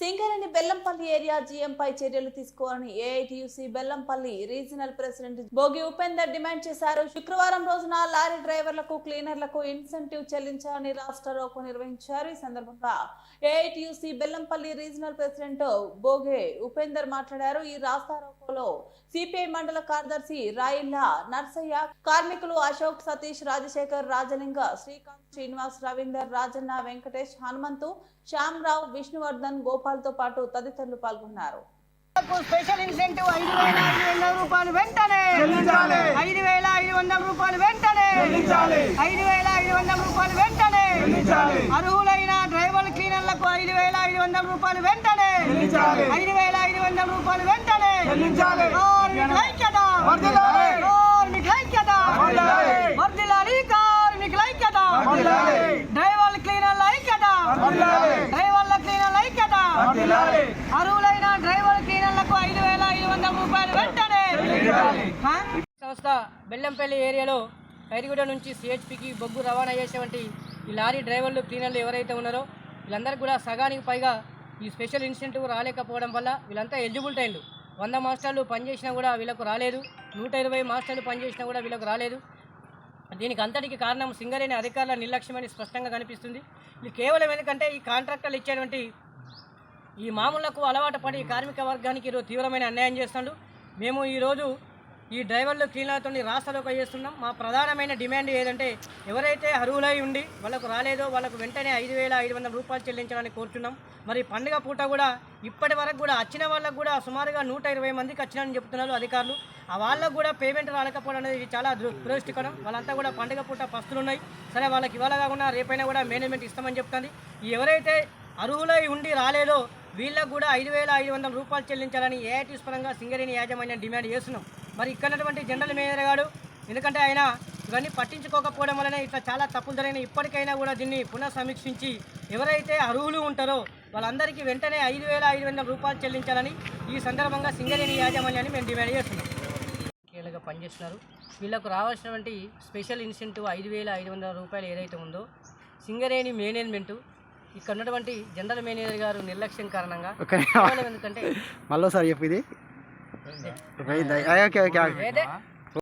Singareni Bellampalli area జీఎంపై చర్యలు తీసుకోవాలని AITUC Bellampalli regional president Bhogi Upender demand చేశారు. శుక్రవారం రోజున లారీ డ్రైవర్లకు క్లీనర్లకు ఇన్సెంటివ్ చెల్లించాలని రాష్ట్ర రోకో నిర్వహించారు. ఈ సందర్భంగా AITUC Bellampalli regional president Bhoge Upender మాట్లాడారు. ఈ రాస్తా రోకోలో సిపిఐ మండల కార్యదర్శి రాయిల్లా నర్సయ్య కార్మికులు అశోక్ సతీష్ రాజశేఖర్ రాజలింగ శ్రీకాంత్ శ్రీనివాస్ రవీందర్ రాజన్న వెంకటేష్ హనుమంతు శ్యామరావు విష్ణువర్ధన్ గోపాల్ తో పాటు తదితరులు పాల్గొన్నారు. కు స్పెషల్ ఇన్సెంటివ్ ఐదు వేల ఐదు వందల రూపాయలు వెంటనే. చెల్లించాలి. ఐదు వేల ఐదు వందల రూపాయలు వెంటనే. చెల్లించాలి. ఐదు వేల ఐదు వందల రూపాయలు వెంటనే. చెల్లించాలి. అర్హులైన డ్రైవర్ క్లీనర్లకు ఐదు వేల ఐదు వందల రూపాయలు వెంటనే. చెల్లించాలి. ఐదు వేల ఐదు వందల రూపాయలు వెంటనే చెల్లించాలి. కార్మికుల ఐక్యత వర్ధిల్లాలి. కార్మికుల ఐక్యత వర్ధిల్లాలి. వర్ధిల్లాలి కార్మికుల ఐక్యత వర్ధిల్లాలి. డ్రైవర్ల క్లీనర్ల ఐక్యత వర్ధిల్లాలి. డ్రైవర్ల క్లీనర్ల ఐక్యత వర్ధిల్లాలి. అర్హులైన డ్రైవర్ క్లీనర్లకు ఐదు వేల ఐదు వందల రూపాయలు వెంటనే చెల్లించాలి. ఆ? సంస్థ బెల్లంపల్లి ఏరియాలో ఖైరిగూడ నుంచి సిహెచ్పికి బొగ్గు రవాణా చేసేటువంటి ఈ లారీ డ్రైవర్లు క్లీనర్లు ఎవరైతే ఉన్నారో వీళ్ళందరికీ కూడా సగానికి పైగా ఈ స్పెషల్ ఇన్సెంటివ్ రాలేకపోవడం వల్ల వీళ్ళంతా ఎలిజిబుల్ టైంలు. వంద మాస్టర్లు పనిచేసినా కూడా వీళ్ళకు రాలేదు. నూట ఇరవై మాస్టర్లు పనిచేసినా కూడా వీళ్ళకు రాలేదు. దీనికి అంతటికి కారణం సింగరేణి అధికారుల నిర్లక్ష్యమని స్పష్టంగా కనిపిస్తుంది. ఇది కేవలం ఎందుకంటే ఈ కాంట్రాక్టర్లు ఇచ్చేటువంటి ఈ మామూలకు అలవాటు పడి కార్మిక వర్గానికి ఈరోజు తీవ్రమైన అన్యాయం చేస్తుండు. మేము ఈరోజు ఈ డ్రైవర్లు క్లీనర్తో రాష్ట్రలోకి చేస్తున్నాం. మా ప్రధానమైన డిమాండ్ ఏదంటే ఎవరైతే అర్హులై ఉండి వాళ్ళకు రాలేదో వాళ్ళకు వెంటనే ఐదు వేల ఐదు వందల రూపాయలు చెల్లించాలని కోరుతున్నాం మరి పండుగ పూట కూడా ఇప్పటి వరకు కూడా వచ్చిన వాళ్ళకు కూడా సుమారుగా నూట ఇరవై మందికి వచ్చినారని చెప్తున్నారు అధికారులు. ఆ వాళ్ళకు కూడా పేమెంట్ రాలేకపోవడం అనేది చాలా దురదృష్టికరం. వాళ్ళంతా కూడా పండుగ పూట పస్తులు ఉన్నాయి. సరే వాళ్ళకి ఇవాళ కాకుండా రేపైనా కూడా మేనేజ్మెంట్ ఇస్తామని చెప్తుంది. ఎవరైతే అర్హులై ఉండి రాలేదో వీళ్ళకు కూడా ఐదు వేల ఐదు వందల రూపాయలు చెల్లించాలని ఏఐటీస్ పరంగా సింగరేణి యాజమాన్యం డిమాండ్ చేస్తున్నాం. మరి ఇక్కడటువంటి జనరల్ మేనేజర్ గారు ఎందుకంటే ఆయన ఇవన్నీ పట్టించుకోకపోవడం వలన ఇట్లా చాలా తప్పులు జరిగిన ఇప్పటికైనా కూడా దీన్ని పునః సమీక్షించి ఎవరైతే అర్హులు ఉంటారో వాళ్ళందరికీ వెంటనే ఐదు వేల ఐదు వందల రూపాయలు చెల్లించాలని ఈ సందర్భంగా సింగరేణి యాజమాన్యాన్ని మేము డిమాండ్ చేస్తున్నాం. కీలక పనిచేస్తున్నారు. వీళ్ళకు రావాల్సినటువంటి స్పెషల్ ఇన్సెంటివ్ ఐదు వేల ఐదు వందల రూపాయలు ఏదైతే ఉందో సింగరేణి మేనేజ్మెంటు ఇక్కడ ఉన్నటువంటి జనరల్ మేనేజర్ గారు నిర్లక్ష్యం కారణంగా ఎందుకంటే మళ్ళీ సార్ చెప్పు ఇది. Okay okay